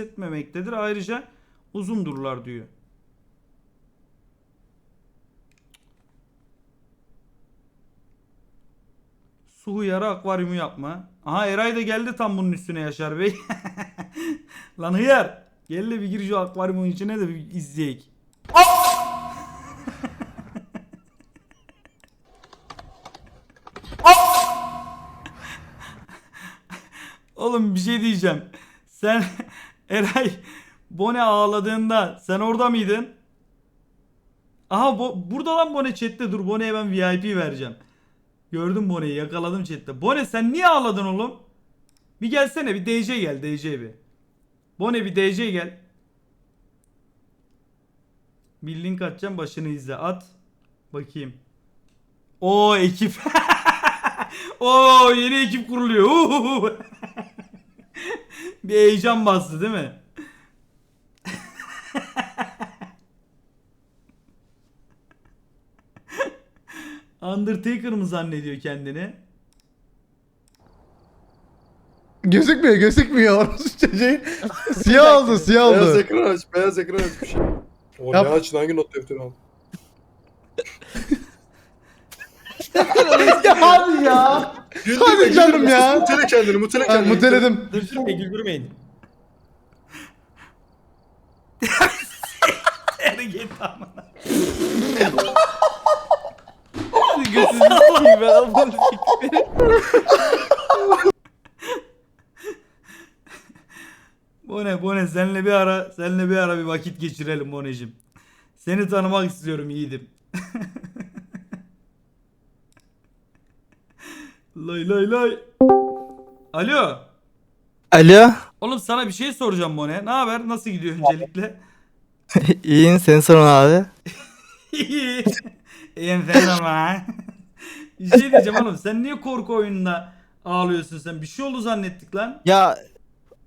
hissetmemektedir. Ayrıca uzundurlar diyor. Su hıyarı akvaryumu yapma. Aha Eray da geldi tam bunun üstüne Yaşar Bey. Lan hıyar. Gel de bir gir şu akvaryumun içine de bir izleyek. Oğlum bir şey diyeceğim. Sen Eray Bone ağladığında sen orada mıydın? Aha bu, burada lan Bone chatte dur Bone'ye ben VIP vereceğim. Gördüm Bone'yi yakaladım chatte. Bone sen niye ağladın oğlum? Bir gelsene bir DJ gel DJ bir. Bone bir DJ gel. Bir link atacağım başını izle at. Bakayım. O ekip. Oo yeni ekip kuruluyor. Bir heyecan bastı değil mi? Undertaker mı zannediyor kendini? Gözükmüyor gözükmüyor. Çocuğun siyah oldu siyah Beyaz oldu. ekran aç, beyaz ekran aç bir şey. O Yap. ne açın hangi not defteri al? ya abi ya. Hadi canım ya. Mutele kendini, mutele Ha, kendini. muteledim. Güldürmeyin güldürmeyin. Ergen amına. Götünüzü sikeyim ben abone Bone Bone senle bir ara senle bir ara bir vakit geçirelim Boneciğim. Seni tanımak istiyorum yiğidim. Lay lay lay. Alo. Alo. Oğlum sana bir şey soracağım Bone. Ne haber? Nasıl gidiyor öncelikle? İyiyim seni sorun abi. İyi. İyiyim sen ama. bir şey diyeceğim oğlum. Sen niye korku oyununda ağlıyorsun sen? Bir şey oldu zannettik lan. Ya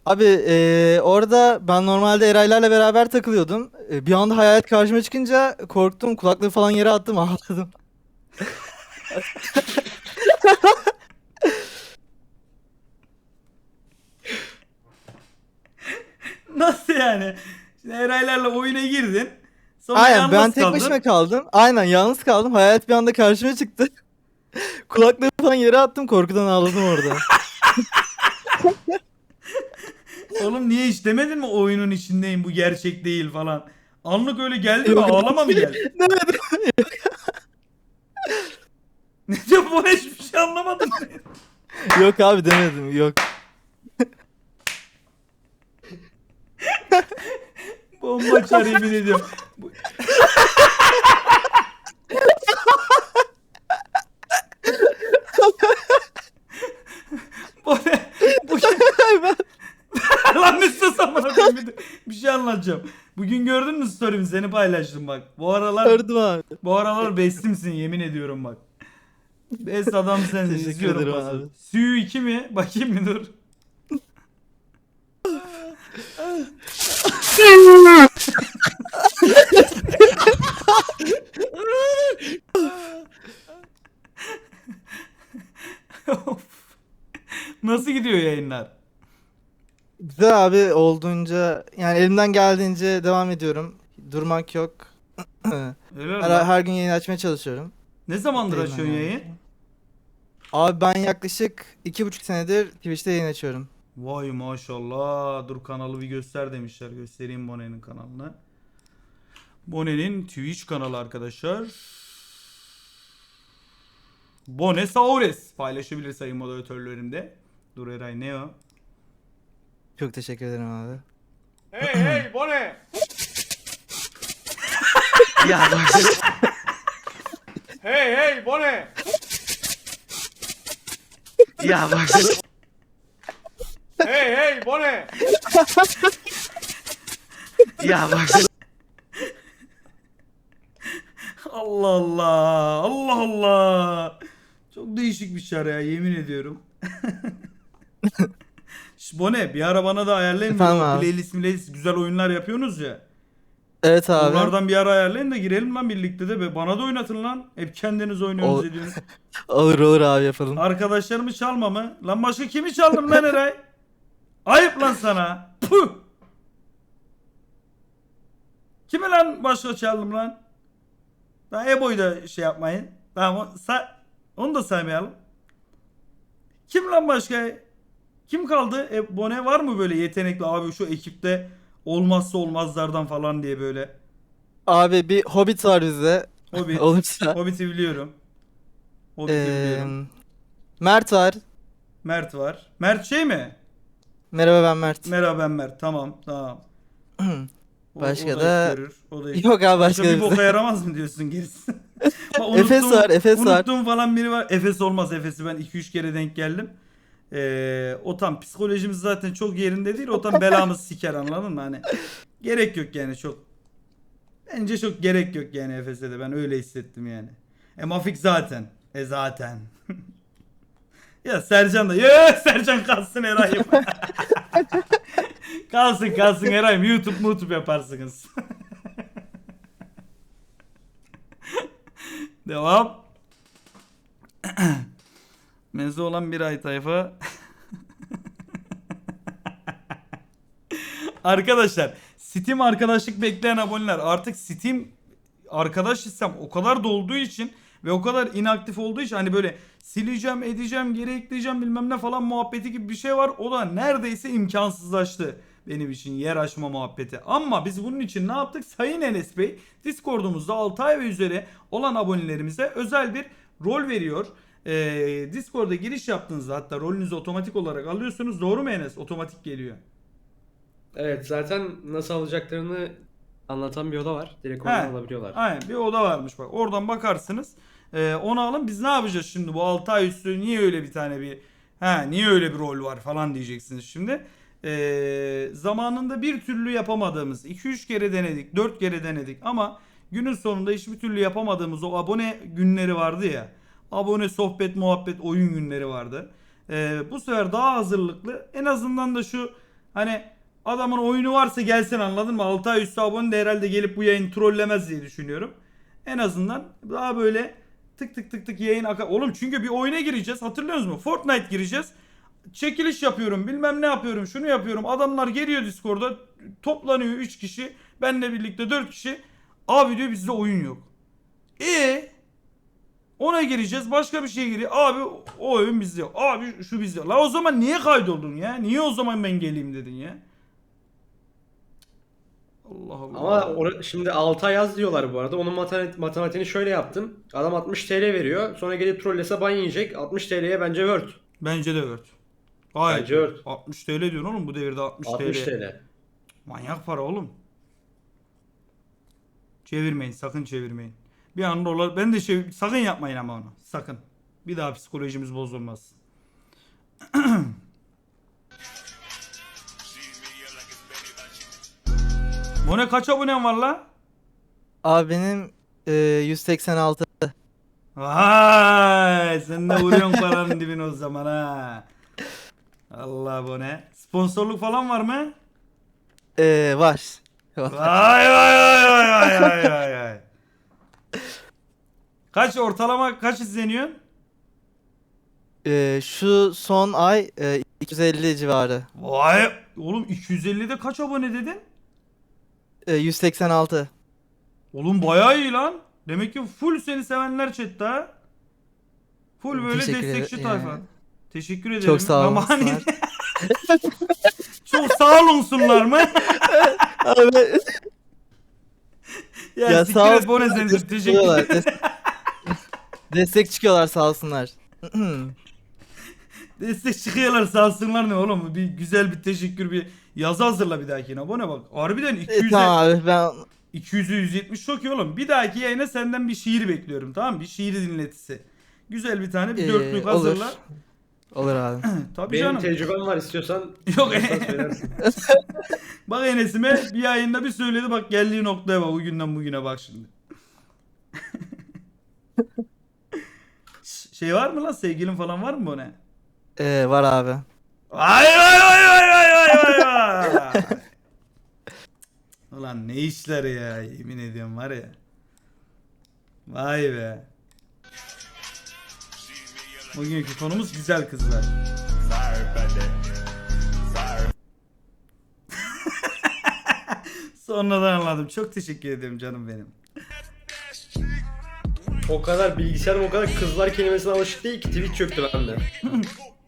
abi eee, orada ben normalde Eraylarla beraber takılıyordum. E, bir anda hayalet karşıma çıkınca korktum. Kulaklığı falan yere attım ağladım. Nasıl yani? Şimdi Eraylarla oyuna girdin. Sonra Aynen ben tek kaldın. başıma kaldım. Aynen yalnız kaldım. Hayalet bir anda karşıma çıktı. Kulaklığı falan yere attım. Korkudan ağladım orada. Oğlum niye hiç demedin mi oyunun içindeyim bu gerçek değil falan. Anlık öyle geldi mi Yok. ağlama mı geldi? Demedim. ne diyor bu hiçbir şey anlamadım. Yok abi demedim. Yok. Bomba çar yemin ediyorum. Bu- bu ne? Bu Lan ne sus amına koyayım bir, de- bir şey anlatacağım. Bugün gördün mü story'mi seni paylaştım bak. Bu aralar Gördüm abi. bu aralar bestimsin yemin ediyorum bak. Best adam sensin Teşekkür izliyorum ederim pası. abi. Suyu 2 mi? Bakayım bir dur. Of. Nasıl gidiyor yayınlar? Güzel abi olduğunca yani elimden geldiğince devam ediyorum. Durmak yok. Öyle mi? her, her gün yayın açmaya çalışıyorum. Ne zamandır Eyvallah açıyorsun yayın? Abi ben yaklaşık iki buçuk senedir Twitch'te yayın açıyorum. Vay maşallah. Dur kanalı bir göster demişler. Göstereyim Bone'nin kanalını. Bone'nin Twitch kanalı arkadaşlar. Bone Saures. Paylaşabilir sayın moderatörlerim de. Dur Eray ne o? Çok teşekkür ederim abi. Hey hey Bone! Ya Hey hey Bone! ya Hey hey Bone! ya Allah Allah. Allah Allah. Çok değişik bir şar ya yemin ediyorum. Şş, Bone bir ara bana da ayarlayın. Efendim abi? Playlist playlist güzel oyunlar yapıyorsunuz ya. Evet abi. Onlardan bir ara ayarlayın da girelim lan birlikte de. be. Bana da oynatın lan. Hep kendiniz oynuyorsunuz Ol- ediyorsunuz. Olur olur abi yapalım. Arkadaşlarımı çalma mı? Lan başka kimi çaldım lan Eray? Ayıp lan sana. Puh. Kime lan başka çaldım lan? Daha Ebo'yu da şey yapmayın. Tamam onu da saymayalım. Kim lan başka? Kim kaldı? E, Bone var mı böyle yetenekli abi şu ekipte olmazsa olmazlardan falan diye böyle. Abi bir Hobbit var bizde. Hobbit. Olursa. Hobbit'i biliyorum. Hobbit'i Ee, biliyorum. Mert var. Mert var. Mert şey mi? Merhaba ben Mert. Merhaba ben Mert. Tamam tamam. O- Başka o da- iş görür, o da iş- Yok abi başka bir bir boka yaramaz mı diyorsun gerisi? Bak, Efes unuttuğum- var, Efes var. Unuttuğum falan biri var. Efes olmaz. Efes'i ben 2-3 kere denk geldim. Ee, o tam psikolojimiz zaten çok yerinde değil. O tam belamız siker anladın mı? Hani gerek yok yani çok. Bence çok gerek yok yani Efes'e de. Ben öyle hissettim yani. E Mafik zaten. E zaten. ya Sercan da. Ya Sercan kalsın Eray'ım. kalsın kalsın Eray'ım. YouTube YouTube yaparsınız. Devam. Meze olan bir ay tayfa. Arkadaşlar Steam arkadaşlık bekleyen aboneler artık Steam arkadaş sistem o kadar dolduğu için ve o kadar inaktif olduğu için hani böyle sileceğim edeceğim geri ekleyeceğim bilmem ne falan muhabbeti gibi bir şey var. O da neredeyse imkansızlaştı benim için yer açma muhabbeti. Ama biz bunun için ne yaptık? Sayın Enes Bey Discord'umuzda 6 ay ve üzeri olan abonelerimize özel bir rol veriyor. Ee, Discord'a giriş yaptığınızda hatta rolünüzü otomatik olarak alıyorsunuz. Doğru mu Enes? Otomatik geliyor. Evet zaten nasıl alacaklarını anlatan bir oda var. Direkt He. oradan alabiliyorlar. Aynen bir oda varmış bak. Oradan bakarsınız. Ee, onu alın. Biz ne yapacağız şimdi bu 6 ay üstü niye öyle bir tane bir ha niye öyle bir rol var falan diyeceksiniz şimdi. Ee, zamanında bir türlü yapamadığımız 2-3 kere denedik 4 kere denedik ama günün sonunda hiçbir türlü yapamadığımız o abone günleri vardı ya. Abone sohbet muhabbet oyun günleri vardı. Ee, bu sefer daha hazırlıklı en azından da şu hani adamın oyunu varsa gelsin anladın mı? 6 ay üstü abone de herhalde gelip bu yayın trollemez diye düşünüyorum. En azından daha böyle tık tık tık tık yayın akar. Oğlum çünkü bir oyuna gireceğiz hatırlıyorsunuz mu? Fortnite gireceğiz. Çekiliş yapıyorum bilmem ne yapıyorum şunu yapıyorum. Adamlar geliyor Discord'da toplanıyor 3 kişi. Benle birlikte 4 kişi. Abi diyor bizde oyun yok. E ona gireceğiz başka bir şeye giriyor. Abi o oyun bizde yok. Abi şu bizde yok. La o zaman niye kaydoldun ya? Niye o zaman ben geleyim dedin ya? Allah Allah. Ama ora- şimdi 6 ay yaz diyorlar bu arada. Onun matematik, matematiğini şöyle yaptım. Adam 60 TL veriyor. Sonra gelip trollese ban yiyecek. 60 TL'ye bence Word. Bence de Word. Hayır. Bence Word. 60 TL diyorsun oğlum bu devirde 60, 60 TL. TL. Manyak para oğlum. Çevirmeyin sakın çevirmeyin. Bir anda olur. Ben de şey sakın yapmayın ama onu. Sakın. Bir daha psikolojimiz bozulmaz. Bu ne kaç abonen var la? Abi benim e, 186. Vay sen de vuruyorsun paranın dibine o zaman ha. Allah bu ne? Sponsorluk falan var mı? E, var. Vay vay vay vay vay vay vay vay. Kaç ortalama kaç izleniyor? E, şu son ay e, 250 civarı. Vay oğlum 250'de kaç abone dedin? E, 186. Oğlum bayağı iyi lan. Demek ki full seni sevenler chatte ha. Full böyle Teşekkür destekçi ederim. tayfa. Yani. Teşekkür ederim. Çok sağ olun. Çok sağ olunsunlar mı? Abi ya, ya sağ et, bu ne senin? destek Teşekkür destek çıkıyorlar sağ olsunlar. Destek çıkıyorlar sağ olsunlar ne oğlum? Bir güzel bir teşekkür bir yazı hazırla bir dahakine. Abone bak. Harbiden E, 200'e tamam abi ben 200'e 170 çok iyi oğlum. Bir dahaki yayına senden bir şiir bekliyorum tamam mı? Bir şiir dinletisi. Güzel bir tane bir Ee, dörtlük olur. hazırla. olur abi. Tabii Benim canım. tecrübem var istiyorsan. Yok. istiyorsan. Bak Enes'ime bir yayında bir söyledi bak geldiği noktaya bak bugünden bugüne bak şimdi. Şey var mı lan sevgilin falan var mı bu ne? E, var abi. Vay vay vay vay vay vay vay vay. Ulan ne işler ya yemin ediyorum var ya. Vay be. Bugünkü konumuz güzel kızlar. Sonradan anladım. Çok teşekkür ederim canım benim. O kadar bilgisayarım o kadar kızlar kelimesine alışık değil ki Twitch çöktü bende.